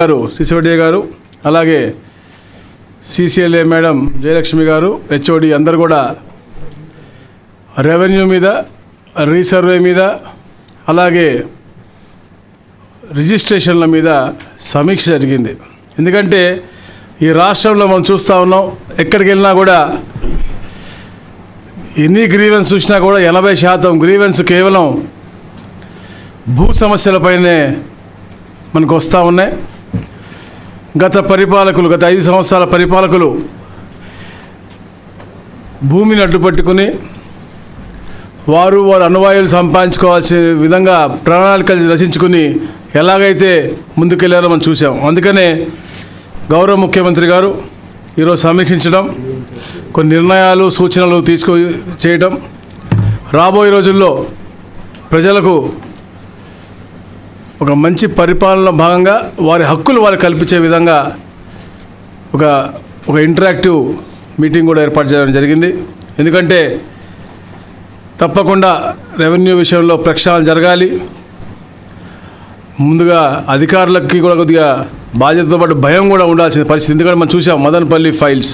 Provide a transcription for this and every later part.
గారు సిసిరెడ్డి గారు అలాగే సిసిఎల్ఏ మేడం జయలక్ష్మి గారు హెచ్ఓడి అందరు కూడా రెవెన్యూ మీద రీసర్వే మీద అలాగే రిజిస్ట్రేషన్ల మీద సమీక్ష జరిగింది. ఎందుకంటే ఈ రాష్ట్రంలో మనం చూస్తూ ఉన్నాం ఎక్కడికి వెళ్ళినా కూడా ఎన్ని గ్రీవెన్స్ చూసినా కూడా ఎనభై శాతం గ్రీవెన్స్ కేవలం భూ సమస్యలపైనే మనకు వస్తూ ఉన్నాయి. గత పరిపాలకులు గత ఐదు సంవత్సరాల పరిపాలకులు భూమిని అడ్డుపట్టుకుని వారు వారు అనువాయులు సంపాదించుకోవాల్సిన విధంగా ప్రణాళికలు రచించుకుని ఎలాగైతే ముందుకెళ్ళారో మనం చూసాం అందుకనే గౌరవ ముఖ్యమంత్రి గారు ఈరోజు సమీక్షించడం కొన్ని నిర్ణయాలు సూచనలు తీసుకు చేయటం రాబోయే రోజుల్లో ప్రజలకు ఒక మంచి పరిపాలన భాగంగా వారి హక్కులు వారు కల్పించే విధంగా ఒక ఒక ఇంటరాక్టివ్ మీటింగ్ కూడా ఏర్పాటు చేయడం జరిగింది. ఎందుకంటే తప్పకుండా రెవెన్యూ విషయంలో ప్రక్షాళన జరగాలి. ముందుగా అధికారులకి కూడా కొద్దిగా బాధ్యతతో పాటు భయం కూడా ఉండాల్సిన పరిస్థితి. ఎందుకంటే మనం చూసాం మదనపల్లి ఫైల్స్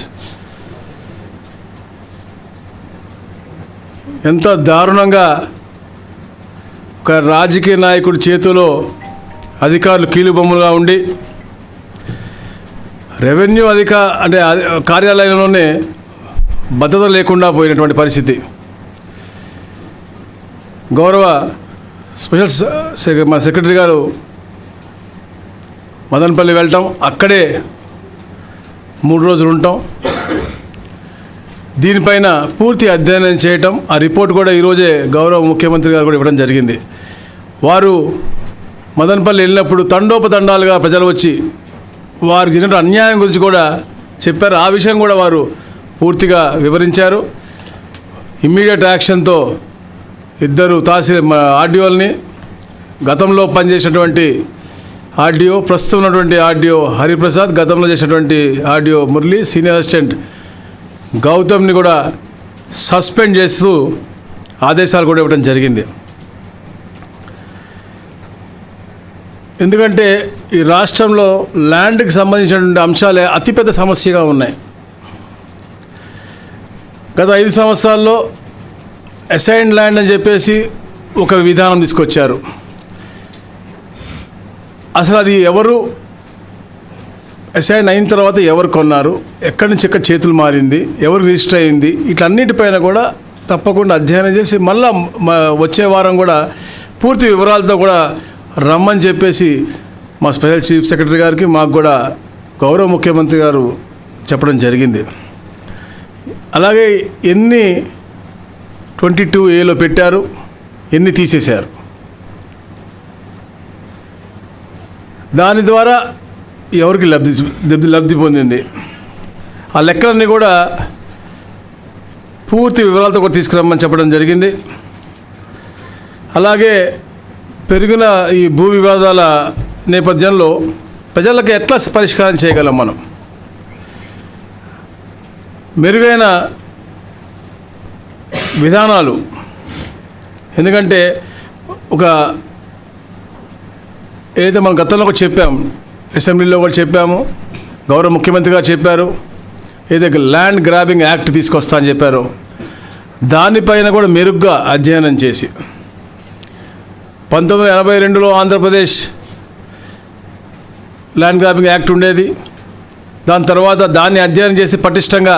ఎంత దారుణంగా ఒక రాజకీయ నాయకుడి చేతిలో అధికారులు కీలుబొమ్మలుగా ఉండి రెవెన్యూ అధిక అంటే కార్యాలయంలోనే భద్రత లేకుండా పోయినటువంటి పరిస్థితి. గౌరవ స్పెషల్ మన సెక్రటరీ గారు మదనపల్లి వెళ్ళటం అక్కడే మూడు రోజులు ఉంటాం దీనిపైన పూర్తి అధ్యయనం చేయటం ఆ రిపోర్ట్ కూడా ఈరోజే గౌరవ ముఖ్యమంత్రి గారు కూడా ఇవ్వడం జరిగింది. వారు మదనపల్లి వెళ్ళినప్పుడు తండోపతండాలుగా ప్రజలు వచ్చి వారికి జరిగిన అన్యాయం గురించి కూడా చెప్పారు. ఆ విషయం కూడా వారు పూర్తిగా వివరించారు. ఇమ్మీడియట్ యాక్షన్తో ఇద్దరు తహసీల్ ఆర్డీఓల్ని గతంలో పనిచేసినటువంటి ఆర్డీఓ ప్రస్తుతం ఉన్నటువంటి ఆర్డీఓ హరిప్రసాద్ గతంలో చేసినటువంటి ఆర్డీఓ మురళి సీనియర్ అసిస్టెంట్ గౌతమ్ని కూడా సస్పెండ్ చేస్తూ ఆదేశాలు కూడా ఇవ్వడం జరిగింది. ఎందుకంటే ఈ రాష్ట్రంలో ల్యాండ్కి సంబంధించినటువంటి అంశాలే అతిపెద్ద సమస్యగా ఉన్నాయి. గత ఐదు సంవత్సరాల్లో అసైన్ ల్యాండ్ అని చెప్పేసి ఒక విధానం తీసుకొచ్చారు. అసలు అది ఎవరు? అసైన్ అయిన తర్వాత ఎవరు కొన్నారు? ఎక్కడి నుంచి ఎక్కడ చేతులు మారింది? ఎవరు రిజిస్టర్ అయింది? ఇట్లన్నిటిపైన కూడా తప్పకుండా అధ్యయనం చేసి మళ్ళా వచ్చే వారం కూడా పూర్తి వివరాలతో కూడా రమ్మని చెప్పేసి మా స్పెషల్ చీఫ్ సెక్రటరీ గారికి మాకు కూడా గౌరవ ముఖ్యమంత్రి గారు చెప్పడం జరిగింది. అలాగే ఎన్ని ట్వంటీ టూ ఏలో పెట్టారు ఎన్ని తీసేశారు? దాని ద్వారా ఎవరికి లబ్ధి లబ్ధి లబ్ధి పొందింది. ఆ లెక్కలన్నీ కూడా పూర్తి వివరాలతో కూడా తీసుకురమ్మని చెప్పడం జరిగింది. అలాగే పెరిగిన ఈ భూ వివాదాల నేపథ్యంలో ప్రజలకు ఎట్లా పరిష్కారం చేయగలం మనం? మెరుగైన విధానాలు. ఎందుకంటే ఒక ఏదైతే మనం గతంలో కూడా చెప్పాం అసెంబ్లీలో కూడా చెప్పాము గౌరవ ముఖ్యమంత్రి గారు చెప్పారు ఏదైతే ల్యాండ్ గ్రాబింగ్ యాక్ట్ తీసుకొస్తా అని చెప్పారు దానిపైన కూడా మెరుగ్గా అధ్యయనం చేసి పంతొమ్మిది వందల ఎనభై రెండులో ఆంధ్రప్రదేశ్ ల్యాండ్ గ్రాబింగ్ యాక్ట్ ఉండేది. దాని తర్వాత దాన్ని అధ్యయనం చేసి పటిష్టంగా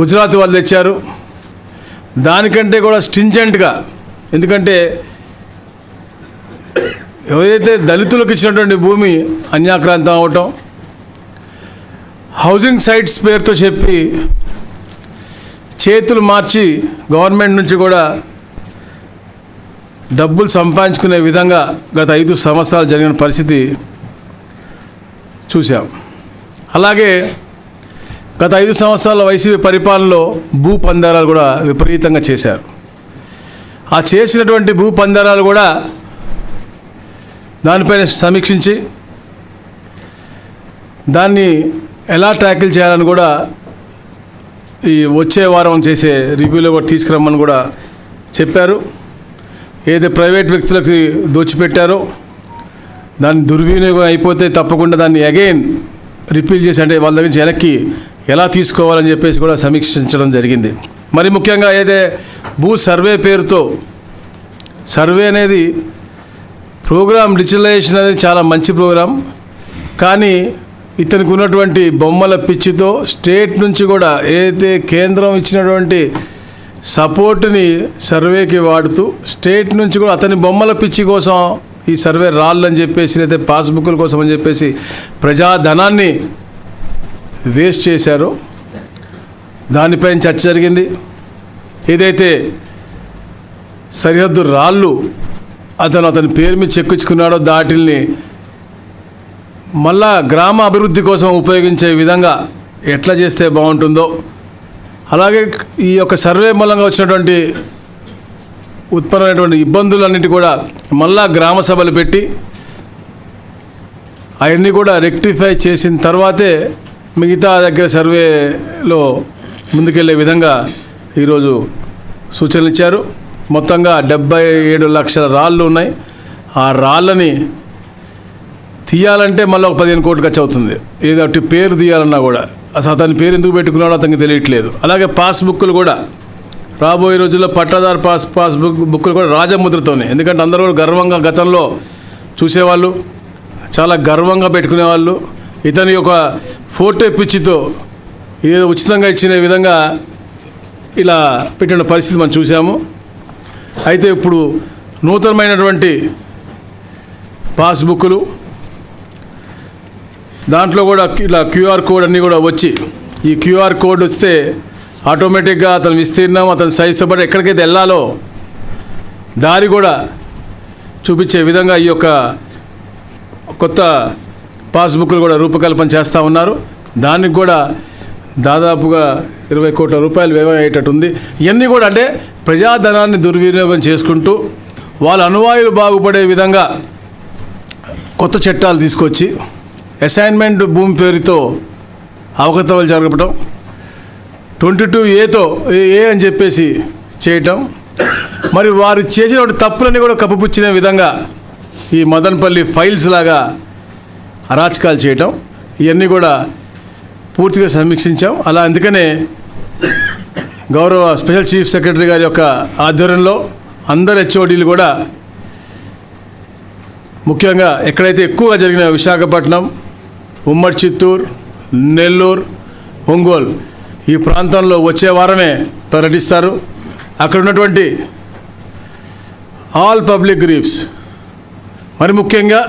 గుజరాత్ వాళ్ళు తెచ్చారు. దానికంటే కూడా స్టింజెంట్గా ఎందుకంటే ఎవరైతే దళితులకు ఇచ్చినటువంటి భూమి అన్యాక్రాంతం అవటం హౌసింగ్ సైట్స్ పేరుతో చెప్పి చేతులు మార్చి గవర్నమెంట్ నుంచి కూడా డబ్బులు సంపాదించుకునే విధంగా గత ఐదు సంవత్సరాలు జరిగిన పరిస్థితి చూసాం అలాగే గత ఐదు సంవత్సరాల వైసీపీ పరిపాలనలో భూ పందారాలు కూడా విపరీతంగా చేశారు. ఆ చేసినటువంటి భూ పందారాలు కూడా దానిపైన సమీక్షించి దాన్ని ఎలా ట్యాకిల్ చేయాలని కూడా ఈ వచ్చే వారం చేసే రివ్యూలో కూడా తీసుకురమ్మని కూడా చెప్పారు. ఏదైతే ప్రైవేట్ వ్యక్తులకి దోచిపెట్టారో దాన్ని దుర్వినియోగం అయిపోతే తప్పకుండా దాన్ని అగైన్ రిపీల్ చేసి అంటే వాళ్ళ దగ్గర నుంచి వెనక్కి ఎలా తీసుకోవాలని చెప్పేసి కూడా సమీక్షించడం జరిగింది. మరి ముఖ్యంగా ఏదైతే భూ సర్వే పేరుతో సర్వే అనేది ప్రోగ్రామ్ డిజిటలైజేషన్ అనేది చాలా మంచి ప్రోగ్రాం. కానీ ఇతనికి ఉన్నటువంటి బొమ్మల పిచ్చితో స్టేట్ నుంచి కూడా ఏదైతే కేంద్రం ఇచ్చినటువంటి సపోర్ట్ని సర్వేకి వాడుతూ స్టేట్ నుంచి కూడా అతని బొమ్మల పిచ్చి కోసం ఈ సర్వే రాళ్ళని చెప్పేసి లేదా పాస్బుక్ల కోసం అని చెప్పేసి ప్రజాధనాన్ని వేస్ట్ చేశారు. దానిపైన చర్చ జరిగింది. ఏదైతే సరిహద్దు రాళ్ళు అతను అతని పేరు మీద చెక్కించుకున్నాడో దాటిల్ని మళ్ళా గ్రామ అభివృద్ధి కోసం ఉపయోగించే విధంగా ఎట్లా చేస్తే బాగుంటుందో అలాగే ఈ యొక్క సర్వే మూలంగా వచ్చినటువంటి ఉత్పన్నమైనటువంటి ఇబ్బందులన్నిటి కూడా మళ్ళా గ్రామ సభలు పెట్టి అవన్నీ కూడా రెక్టిఫై చేసిన తర్వాతే మిగతా దగ్గర సర్వేలో ముందుకెళ్ళే విధంగా ఈరోజు సూచనలు ఇచ్చారు. మొత్తంగా డెబ్బై ఏడు లక్షల రాళ్ళు ఉన్నాయి. ఆ రాళ్ళని తీయాలంటే మళ్ళీ ఒక పదిహేను కోట్లు ఖర్చు అవుతుంది ఏదో ఒకటి పేరు తీయాలన్నా కూడా. అసలు అతని పేరు ఎందుకు పెట్టుకున్నాడో అతనికి తెలియట్లేదు. అలాగే పాస్బుక్లు కూడా. రాబోయే రోజుల్లో పట్టాదారు పాస్ పాస్బుక్ బుక్లు కూడా రాజముద్రతోనే. ఎందుకంటే అందరూ కూడా గర్వంగా గతంలో చూసేవాళ్ళు చాలా గర్వంగా పెట్టుకునేవాళ్ళు. ఇతని యొక్క ఫోటో పిచ్చితో ఏదో ఉచితంగా ఇచ్చిన విధంగా ఇలా పెట్టిన పరిస్థితి మనం చూసాము అయితే ఇప్పుడు నూతనమైనటువంటి పాస్బుక్లు దాంట్లో కూడా ఇలా క్యూఆర్ కోడ్ అన్నీ కూడా వచ్చి ఈ క్యూఆర్ కోడ్ వస్తే ఆటోమేటిక్గా అతను విస్తీర్ణం అతని సైజుతో పాటు ఎక్కడికైతే వెళ్ళాలో దారి కూడా చూపించే విధంగా ఈ యొక్క కొత్త పాస్బుక్లు కూడా రూపకల్పన చేస్తూ ఉన్నారు. దానికి కూడా దాదాపుగా ఇరవై కోట్ల రూపాయలు వ్యయం అయ్యేటట్టుంది ఇవన్నీ కూడా అంటే ప్రజాధనాన్ని దుర్వినియోగం చేసుకుంటూ వాళ్ళ అనువాయులు బాగుపడే విధంగా కొత్త చట్టాలు తీసుకొచ్చి అసైన్మెంట్ భూమి పేరుతో అవకతవలు జరగడం ట్వంటీ టూ ఏతో ఏ అని చెప్పేసి చేయటం మరి వారు చేసిన తప్పులన్నీ కూడా కప్పుపుచ్చిన విధంగా ఈ మదన్పల్లి ఫైల్స్ లాగా అరాచకాలు చేయటం ఇవన్నీ కూడా పూర్తిగా సమీక్షించాం. అలా అందుకనే గౌరవ స్పెషల్ చీఫ్ సెక్రటరీ గారి యొక్క ఆధ్వర్యంలో అందరు హెచ్ఓడీలు కూడా ముఖ్యంగా ఎక్కడైతే ఎక్కువగా జరిగిన విశాఖపట్నం ఉమ్మడి చిత్తూరు నెల్లూరు ఒంగోలు ఈ ప్రాంతంలో వచ్చే వారమే పర్యటిస్తారు. అక్కడ ఉన్నటువంటి ఆల్ పబ్లిక్ గ్రీఫ్స్ మరి ముఖ్యంగా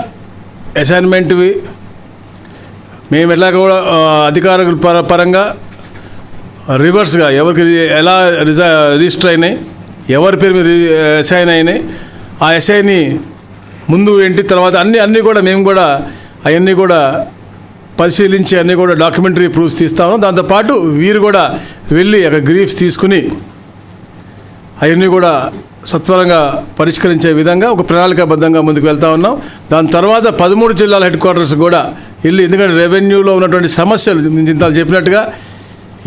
అసైన్మెంట్వి మేము ఎట్లా కూడా అధికారుల పర పరంగా రివర్స్గా ఎవరికి ఎలా రిజా రిజిస్టర్ అయినాయి ఎవరి పేరు మీద రి- అసైన్ అయినాయి ఆ ఎస్ఐని ముందు ఏంటి తర్వాత అన్ని అన్నీ కూడా మేము కూడా అవన్నీ కూడా పరిశీలించి అన్నీ కూడా డాక్యుమెంటరీ ప్రూఫ్స్ తీస్తాము దాంతోపాటు వీరు కూడా వెళ్ళి అక్కడ గ్రీఫ్స్ తీసుకుని అవన్నీ కూడా సత్వరంగా పరిష్కరించే విధంగా ఒక ప్రణాళికాబద్ధంగా ముందుకు వెళ్తా ఉన్నాం. దాని తర్వాత పదమూడు జిల్లాల హెడ్ క్వార్టర్స్ కూడా వెళ్ళి ఎందుకంటే రెవెన్యూలో ఉన్నటువంటి సమస్యలు ఇంత చెప్పినట్టుగా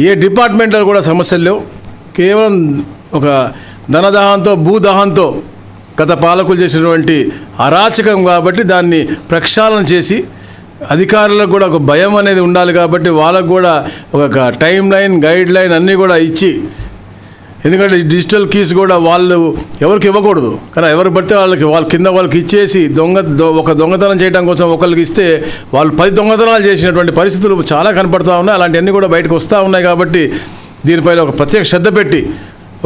ఏ డిపార్ట్మెంట్లో కూడా సమస్యలు లేవు. కేవలం ఒక ధనదాహంతో భూదాహంతో గత పాలకులు చేసినటువంటి అరాచకం కాబట్టి దాన్ని ప్రక్షాళన చేసి అధికారులకు కూడా ఒక భయం అనేది ఉండాలి కాబట్టి వాళ్ళకు కూడా ఒక టైం లైన్ గైడ్ లైన్ అన్నీ కూడా ఇచ్చి ఎందుకంటే డిజిటల్ కీస్ కూడా వాళ్ళు ఎవరికి ఇవ్వకూడదు. కానీ ఎవరు పడితే వాళ్ళకి వాళ్ళ కింద వాళ్ళకి ఇచ్చేసి దొంగ ఒక దొంగతనం చేయడం కోసం ఒకరికి ఇస్తే వాళ్ళు పది దొంగతనాలు చేసినటువంటి పరిస్థితులు చాలా కనపడతా ఉన్నాయి. అలాంటివన్నీ కూడా బయటకు వస్తూ ఉన్నాయి కాబట్టి దీనిపైన ఒక ప్రత్యేక శ్రద్ధ పెట్టి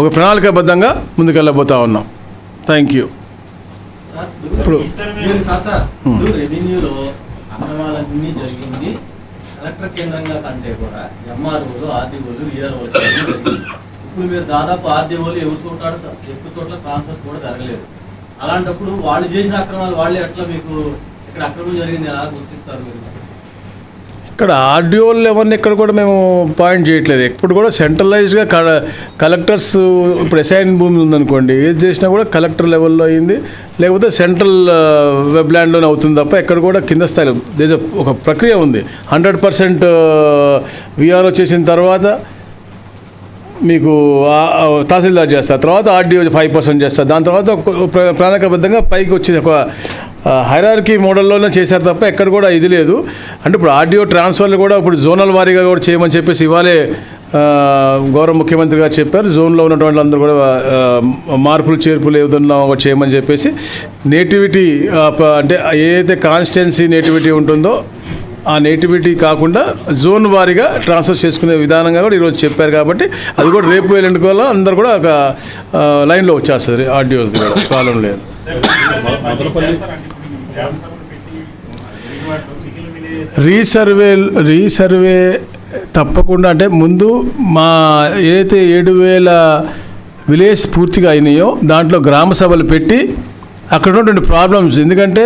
ఒక ప్రణాళికాబద్ధంగా ముందుకెళ్ళబోతా ఉన్నాం. థ్యాంక్ యూ ఇప్పుడు రెవెన్యూలో అక్రమాలన్నీ జరిగింది. కలెక్టర్ కేంద్రంగా కంటే కూడా ఎంఆర్ఓలు ఆర్డీఓలు విఆర్ఓలు ఇప్పుడు మీరు దాదాపు ఆర్డీఓలు ఎవరు చోటాడు ఎక్కువ చోట్ల ట్రాన్స్ఫర్స్ కూడా జరగలేదు. అలాంటప్పుడు వాళ్ళు చేసిన అక్రమాలు వాళ్ళే ఎట్లా మీకు ఇక్కడ అక్రమం జరిగింది ఎలా గుర్తిస్తారు మీరు? ఇక్కడ ఆర్డీఓలు ఎవరిని ఇక్కడ కూడా మేము పాయింట్ చేయట్లేదు. ఇప్పుడు కూడా సెంట్రలైజ్గా కలెక్టర్స్ ఇప్పుడు అసైన్ భూమి ఉందనుకోండి ఏది చేసినా కూడా కలెక్టర్ లెవెల్లో అయింది. లేకపోతే సెంట్రల్ వెబ్ ల్యాండ్లోనే అవుతుంది తప్ప ఎక్కడ కూడా కింద స్థాయిలో దేశ ఒక ప్రక్రియ ఉంది. హండ్రెడ్ పర్సెంట్ విఆర్ఓ చేసిన తర్వాత మీకు తహసీల్దార్ చేస్తారు. తర్వాత ఆర్డీఓ ఫైవ్ పర్సెంట్ చేస్తారు. దాని తర్వాత ఒక ప్ర- పైకి వచ్చేది ఒక హైరార్కీ మోడల్లోనే చేశారు తప్ప ఎక్కడ కూడా ఇది లేదు. అంటే ఇప్పుడు ఆర్డీఓ ట్రాన్స్ఫర్లు కూడా ఇప్పుడు జోనల్ వారీగా కూడా చేయమని చెప్పేసి ఇవాళే గౌరవ ముఖ్యమంత్రి గారు చెప్పారు. జోన్లో ఉన్నటువంటి అందరూ కూడా మార్పులు చేర్పులు ఏదన్నా ఒకటి చేయమని చెప్పేసి నేటివిటీ అంటే ఏదైతే కాన్స్టిట్యున్సీ నేటివిటీ ఉంటుందో ఆ నేటివిటీ కాకుండా జోన్ వారీగా ట్రాన్స్ఫర్ చేసుకునే విధానంగా కూడా ఈరోజు చెప్పారు కాబట్టి అది కూడా రేపు ఎల్లుండి వల్ల అందరు కూడా ఒక లైన్లో వచ్చేస్తుంది ఆడియోస్ కూడా ప్రాబ్లం లేదు. రీసర్వే రీసర్వే తప్పకుండా అంటే ముందు మా ఏదైతే ఏడు వేల విలేజ్ పూర్తిగా అయినాయో దాంట్లో గ్రామ సభలు పెట్టి అక్కడ ఉన్నటువంటి ప్రాబ్లమ్స్ ఎందుకంటే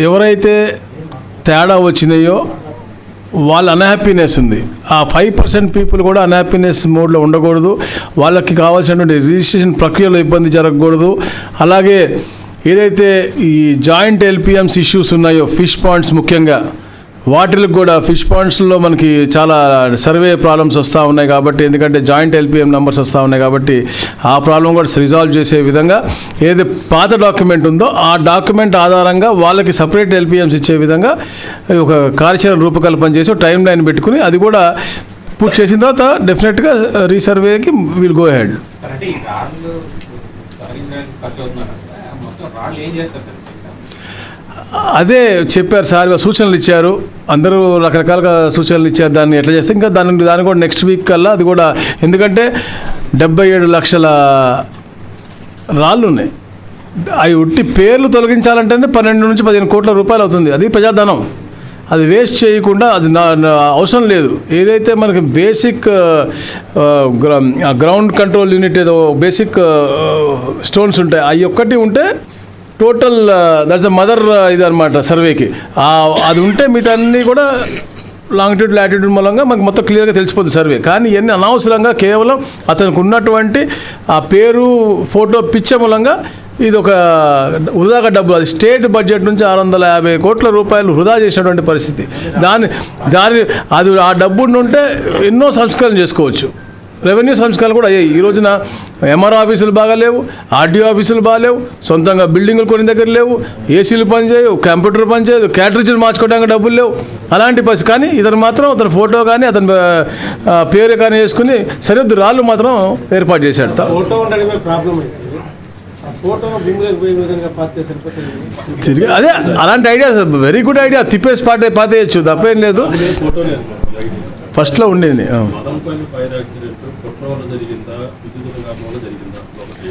ఎవరైతే తేడా వచ్చినాయో వాళ్ళ అన్హ్యాపీనెస్ ఉంది. ఆ ఫైవ్ పర్సెంట్ పీపుల్ కూడా అన్హ్యాపీనెస్ మోడ్లో ఉండకూడదు. వాళ్ళకి కావాల్సినటువంటి రిజిస్ట్రేషన్ ప్రక్రియలో ఇబ్బంది జరగకూడదు. అలాగే ఏదైతే ఈ జాయింట్ ఎల్పిఎంస్ ఇష్యూస్ ఉన్నాయో ఫిష్ పాయింట్స్ ముఖ్యంగా వాటిలకు కూడా ఫిష్ పాయింట్స్లో మనకి చాలా సర్వే ప్రాబ్లమ్స్ వస్తూ ఉన్నాయి కాబట్టి ఎందుకంటే జాయింట్ ఎల్పిఎం నెంబర్స్ వస్తూ ఉన్నాయి కాబట్టి ఆ ప్రాబ్లం కూడా రిజాల్వ్ చేసే విధంగా ఏది పాత డాక్యుమెంట్ ఉందో ఆ డాక్యుమెంట్ ఆధారంగా వాళ్ళకి సపరేట్ ఎల్పిఎంస్ ఇచ్చే విధంగా ఒక కార్యాచరణ రూపకల్పన చేసి టైం లైన్ పెట్టుకుని అది కూడా పూర్తి చేసిన తర్వాత డెఫినెట్గా రీసర్వేకి విల్ గో హెడ్ అదే చెప్పారు సార్ సూచనలు ఇచ్చారు. అందరూ రకరకాలుగా సూచనలు ఇచ్చారు. దాన్ని ఎట్లా చేస్తే ఇంకా దాని దాన్ని కూడా నెక్స్ట్ వీక్ కల్లా అది కూడా ఎందుకంటే డెబ్బై ఏడు లక్షల రాళ్ళు ఉన్నాయి అవి ఉట్టి పేర్లు తొలగించాలంటేనే పన్నెండు నుంచి పదిహేను కోట్ల రూపాయలు అవుతుంది. అది ప్రజాధనం. అది వేస్ట్ చేయకుండా అది నా అవసరం లేదు. ఏదైతే మనకి బేసిక్ గ్రౌండ్ కంట్రోల్ యూనిట్ ఏదో బేసిక్ స్టోన్స్ ఉంటాయి అవి ఒక్కటి ఉంటే టోటల్ దట్స్ అ మదర్ ఇది అనమాట సర్వేకి అది ఉంటే మిగతా అన్నీ కూడా లాంగిట్యూడ్ లాటిట్యూడ్ మూలంగా మనకు మొత్తం క్లియర్గా తెలిసిపోతుంది సర్వే కానీ ఇవన్నీ అనవసరంగా కేవలం అతనికి ఉన్నటువంటి ఆ పేరు ఫోటో పిచ్చ మూలంగా ఇది ఒక వృధాగా డబ్బు అది స్టేట్ బడ్జెట్ నుంచి ఆరు వందల యాభై కోట్ల రూపాయలు వృధా చేసినటువంటి పరిస్థితి. దాని దాని అది ఆ డబ్బు ఉంటే ఎన్నో సంస్కరణ చేసుకోవచ్చు. రెవెన్యూ సంస్కరణలు కూడా అయ్యాయి. ఈ రోజున ఎంఆర్ ఆఫీసులు బాగాలేవు ఆర్డీఓ ఆఫీసులు బాగాలేవు సొంతంగా బిల్డింగులు కొన్ని దగ్గర లేవు ఏసీలు పనిచేయవు కంప్యూటర్ పనిచేయదు క్యాటరేజీలు మార్చుకోవడానికి డబ్బులు లేవు. అలాంటి పరిస్థితి. కానీ ఇతను మాత్రం అతని ఫోటో కానీ అతని పేరు కానీ వేసుకుని సరిహద్దు రాళ్ళు మాత్రం ఏర్పాటు చేశాడు. పాతే తిరిగి అదే అలాంటి ఐడియా వెరీ గుడ్ ఐడియా తిప్పేసి పాటే పాతేయచ్చు తప్పేం లేదు. ఫస్ట్లో ఉండేది. వల్ల జరిగిందా? విద్యుత్ దుర్ఘటన వల్ల జరిగిందా? ఒకటి.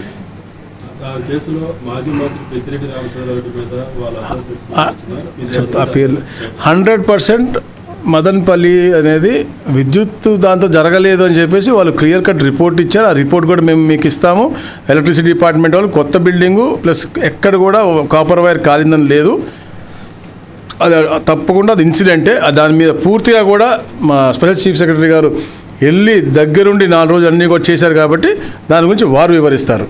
ఆ కేసులో మాజీ మంత్రి పెద్దిరెడ్డి రామచంద్రరెడ్డి మీద వాళ్ళ అసోసియేట్స్ ఆ, ఇచ్చినారు. ఇది చెప్తా ఆ ఎంత- పేర్లు. హండ్రెడ్ పర్సెంట్ మదన్పల్లి అనేది విద్యుత్ దాంతో జరగలేదు అని చెప్పేసి వాళ్ళు క్లియర్ కట్ రిపోర్ట్ ఇచ్చారు. ఆ రిపోర్ట్ కూడా మేము మీకు ఇస్తాము. ఎలక్ట్రిసిటీ డిపార్ట్మెంట్ వాళ్ళు కొత్త బిల్డింగు ప్లస్ ఎక్కడ కూడా కాపర్ వైర్ కాలిందని లేదు. అది తప్పకుండా అది ఇన్సిడెంటే. దాని మీద పూర్తిగా కూడా మా స్పెషల్ చీఫ్ సెక్రటరీ గారు వెళ్ళి దగ్గరుండి నాలుగు రోజులు అన్నీ కూడా చేశారు కాబట్టి దాని గురించి వారు వివరిస్తారు.